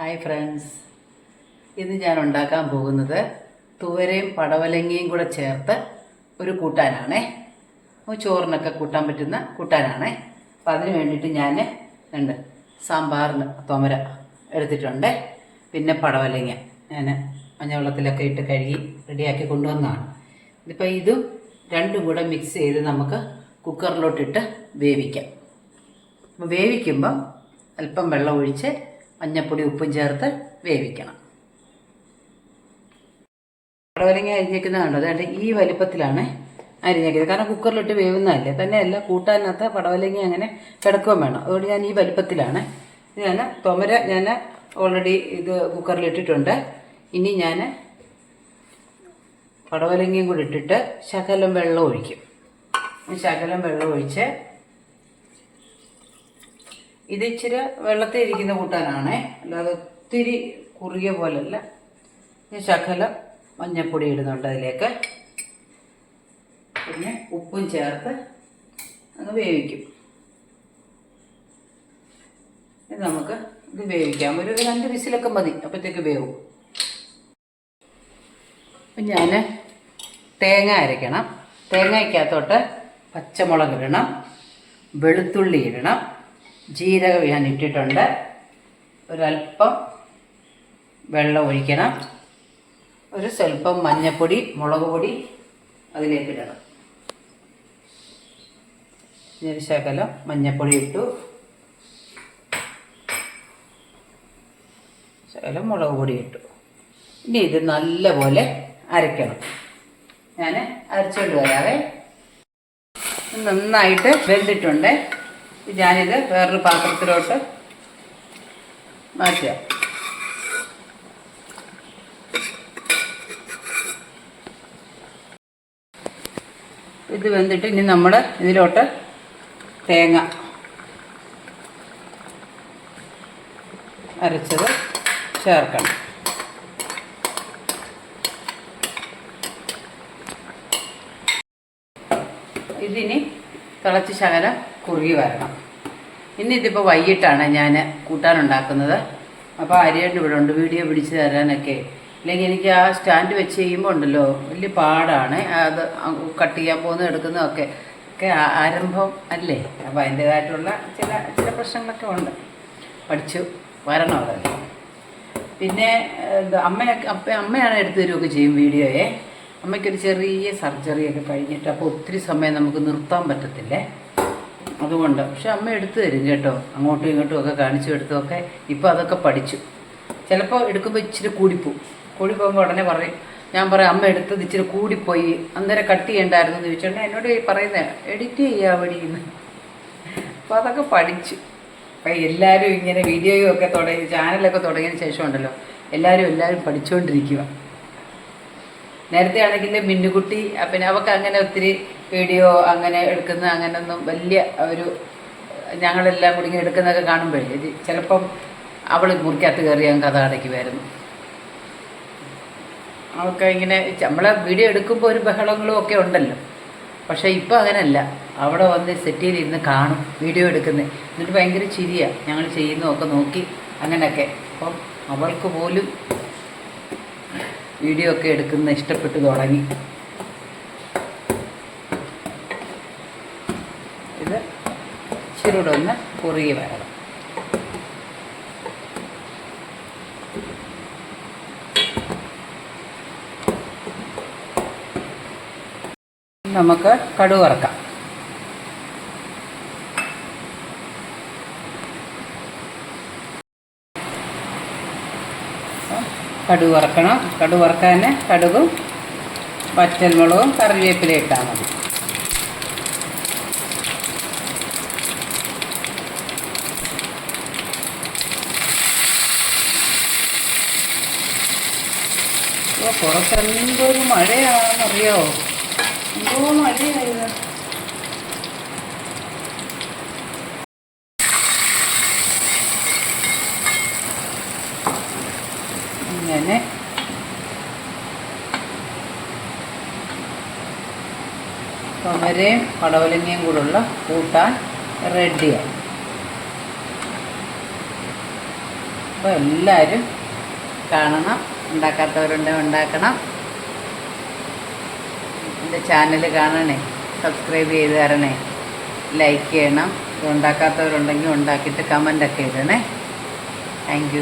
Hi friends ഇന്ന് ഞാൻ ഉണ്ടാക്കാൻ പോകുന്നത് തുവരയും പടവലങ്ങയും കൂടെ ചേർത്ത് ഒരു കൂട്ടാനാണേ. ചോറിനൊക്കെ കൂട്ടാൻ പറ്റുന്ന കൂട്ടാനാണേ. അപ്പം അതിന് വേണ്ടിയിട്ട് ഞാൻ ഉണ്ട് സാമ്പാറിന് തൊമര എടുത്തിട്ടുണ്ട്. പിന്നെ പടവലങ്ങ ഞാൻ മഞ്ഞവെള്ളത്തിലൊക്കെ ഇട്ട് കഴുകി റെഡിയാക്കി കൊണ്ടുവന്നതാണ്. ഇതിപ്പോൾ ഇതും രണ്ടും കൂടെ മിക്സ് ചെയ്ത് നമുക്ക് കുക്കറിലോട്ടിട്ട് വേവിക്കാം. വേവിക്കുമ്പം അല്പം വെള്ളം ഒഴിച്ച് മഞ്ഞപ്പൊടി ഉപ്പും ചേർത്ത് വേവിക്കണം. പടവലങ്ങ അരിഞ്ഞേക്കുന്നത് കണ്ടോ? അതുകൊണ്ട് ഈ വലിപ്പത്തിലാണ് അരിഞ്ഞേക്കുന്നത്. കാരണം കുക്കറിലിട്ട് വേവുന്നതല്ലേ. തന്നെയല്ല കൂട്ടാനകത്ത് പടവലങ്ങ അങ്ങനെ കിടക്കുകയും വേണം. അതുകൊണ്ട് ഞാൻ ഈ വലിപ്പത്തിലാണ്. ഞാൻ തുമര ഞാൻ ഓൾറെഡി ഇത് കുക്കറിലിട്ടിട്ടുണ്ട്. ഇനി ഞാൻ പടവലങ്ങയും കൂടി ഇട്ടിട്ട് ശകലം വെള്ളം ഒഴിക്കും. ശകലം വെള്ളം ഒഴിച്ച് ഇത് ഇച്ചിരി വെള്ളത്തിൽ ഇരിക്കുന്ന കൂട്ടാനാണേ. അല്ലാതെ ഒത്തിരി കുറിയ പോലല്ല. ഞാൻ ശകലം മഞ്ഞപ്പൊടി ഇടുന്നുണ്ട് അതിലേക്ക്. പിന്നെ ഉപ്പും ചേർത്ത് അങ്ങ് വേവിക്കും. ഇത് നമുക്ക് ഇത് വേവിക്കാം. ഒരു രണ്ട് വിസിലൊക്കെ മതി. അപ്പോഴത്തേക്ക് വേവും. അപ്പം ഞാൻ തേങ്ങ അരയ്ക്കണം. തേങ്ങയ്ക്കകത്തോട്ട് പച്ചമുളക് ഇടണം. വെളുത്തുള്ളി ഇടണം. ജീരകം ഞാൻ ഇട്ടിട്ടുണ്ട്. ഒരല്പം വെള്ളം ഒഴിക്കണം. ഒരു സ്വല്പം മഞ്ഞൾപ്പൊടി മുളക് പൊടി അതിലേക്ക് ഇടണം. ഒരു ശകലം മഞ്ഞൾപ്പൊടി ഇട്ടു. ശകലം മുളക് പൊടി ഇട്ടു. ഇനി ഇത് നല്ലപോലെ അരയ്ക്കണം. ഞാൻ അരച്ചുകൊണ്ട് വരാവേ. നന്നായിട്ട് വെന്തിട്ടുണ്ട്. ഞാനിത് വേറൊരു പാത്രത്തിലോട്ട് മാറ്റുക ഇത് വെന്തിട്ട് ഇനി നമ്മൾ ഇതിലോട്ട് തേങ്ങ അരച്ചത് ചേർക്കണം. ഇതിനി തിളച്ച് ശകലം കുറുകി വരണം. ഇന്ന് ഇതിപ്പോൾ വൈകിട്ടാണ് ഞാൻ കൂട്ടാനുണ്ടാക്കുന്നത്. അപ്പോൾ അരിയേണ്ട ഇവിടെ ഉണ്ട് വീഡിയോ പിടിച്ച് തരാനൊക്കെ. അല്ലെങ്കിൽ എനിക്ക് ആ സ്റ്റാൻഡ് വെച്ച് ചെയ്യുമ്പോൾ ഉണ്ടല്ലോ വലിയ പാടാണ്. അത് കട്ട് ചെയ്യാൻ പോകുന്ന എടുക്കുന്നതൊക്കെ. ഒക്കെ ആരംഭം അല്ലേ? അപ്പോൾ അതിന്റേതായിട്ടുള്ള ചില ചില പ്രശ്നങ്ങളൊക്കെ ഉണ്ട്. പഠിച്ചു വരണം അതല്ലേ പിന്നെ അമ്മയൊക്കെ അപ്പ അമ്മയാണ് എടുത്തു തരുമൊക്കെ ചെയ്യും വീഡിയോയെ. അമ്മയ്ക്കൊരു ചെറിയ സർജറിയൊക്കെ കഴിഞ്ഞിട്ട് അപ്പോൾ ഒത്തിരി സമയം നമുക്ക് നിർത്താൻ പറ്റത്തില്ലേ? അതുകൊണ്ട്. പക്ഷെ അമ്മ എടുത്തു തരും കേട്ടോ. അങ്ങോട്ടും ഇങ്ങോട്ടും ഒക്കെ കാണിച്ചു എടുത്തൊക്കെ ഇപ്പോൾ അതൊക്കെ പഠിച്ചു. ചിലപ്പോൾ എടുക്കുമ്പോൾ ഇച്ചിരി കൂടിപ്പോവും. കൂടിപ്പോകുമ്പോൾ ഉടനെ പറയും. ഞാൻ പറയാം അമ്മ എടുത്തത് ഇച്ചിരി കൂടിപ്പോയി. അന്നേരം കട്ട് ചെയ്യണ്ടായിരുന്നു എന്ന് ചോദിച്ചോണ്ട് എന്നോട് പറയുന്നത് എഡിറ്റ് ചെയ്യാ വഴി അപ്പോൾ അതൊക്കെ പഠിച്ചു. അപ്പം എല്ലാവരും ഇങ്ങനെ വീഡിയോയും ഒക്കെ തുടങ്ങി ചാനലൊക്കെ തുടങ്ങിയതിന് ശേഷം ഉണ്ടല്ലോ. എല്ലാവരും എല്ലാവരും പഠിച്ചുകൊണ്ടിരിക്കുക നേരത്തെ ആണെങ്കിൽ മിന്നുകുട്ടി പിന്നെ അവൾക്ക് അങ്ങനെ ഒത്തിരി വീഡിയോ അങ്ങനെ എടുക്കുന്ന അങ്ങനെയൊന്നും വലിയ ഒരു ഞങ്ങളെല്ലാം കൂടി ഇങ്ങനെ എടുക്കുന്നതൊക്കെ കാണുമ്പോഴേ ഇത് ചിലപ്പം അവൾ മുറിക്കകത്ത് കയറി ഞാൻ കഥ അടയ്ക്കുമായിരുന്നു അവൾക്ക് ഇങ്ങനെ നമ്മളെ വീഡിയോ എടുക്കുമ്പോൾ ഒരു ബഹളങ്ങളും ഒക്കെ ഉണ്ടല്ലോ. പക്ഷേ ഇപ്പോൾ അങ്ങനെയല്ല അവിടെ വന്ന് സെറ്റിയിലിരുന്ന് കാണും വീഡിയോ എടുക്കുന്നത് എന്നിട്ട് ഭയങ്കര ചിരിയാണ് ഞങ്ങൾ ചെയ്യുന്നതൊക്കെ നോക്കി അങ്ങനെയൊക്കെ. അപ്പം അവൾക്ക് പോലും വീഡിയോ ഒക്കെ എടുക്കുന്ന ഇഷ്ടപ്പെട്ടു തുടങ്ങി ഇത് ഇച്ചിരൂടെ ഒന്ന് കുറുകി വരണം. നമുക്ക് കടുക് വറക്കാം. കടുക് വറക്കണം. കടുക് വറക്കാൻ കടുകും പച്ചമുളകും കറിവേപ്പില ഇട്ടാൽ മതി. പുറത്തെന്തോ ഒരു മഴയാണെന്നറിയോ? എന്തോ മഴയായത് ഇങ്ങനെ. തൊമരയും പടവലങ്ങയും കൂടുള്ള കൂട്ടാൻ റെഡിയായി അപ്പോൾ എല്ലാവരും കാണണം. ഉണ്ടാക്കാത്തവരുണ്ടെങ്കിൽ ഉണ്ടാക്കണം. എന്റെ ചാനൽ കാണണേ സബ്സ്ക്രൈബ് ചെയ്ത് തരണേ ലൈക്ക് ചെയ്യണം. ഉണ്ടാക്കാത്തവരുണ്ടെങ്കിൽ ഉണ്ടാക്കിയിട്ട് കമന്റൊക്കെ ഇടണേ. താങ്ക്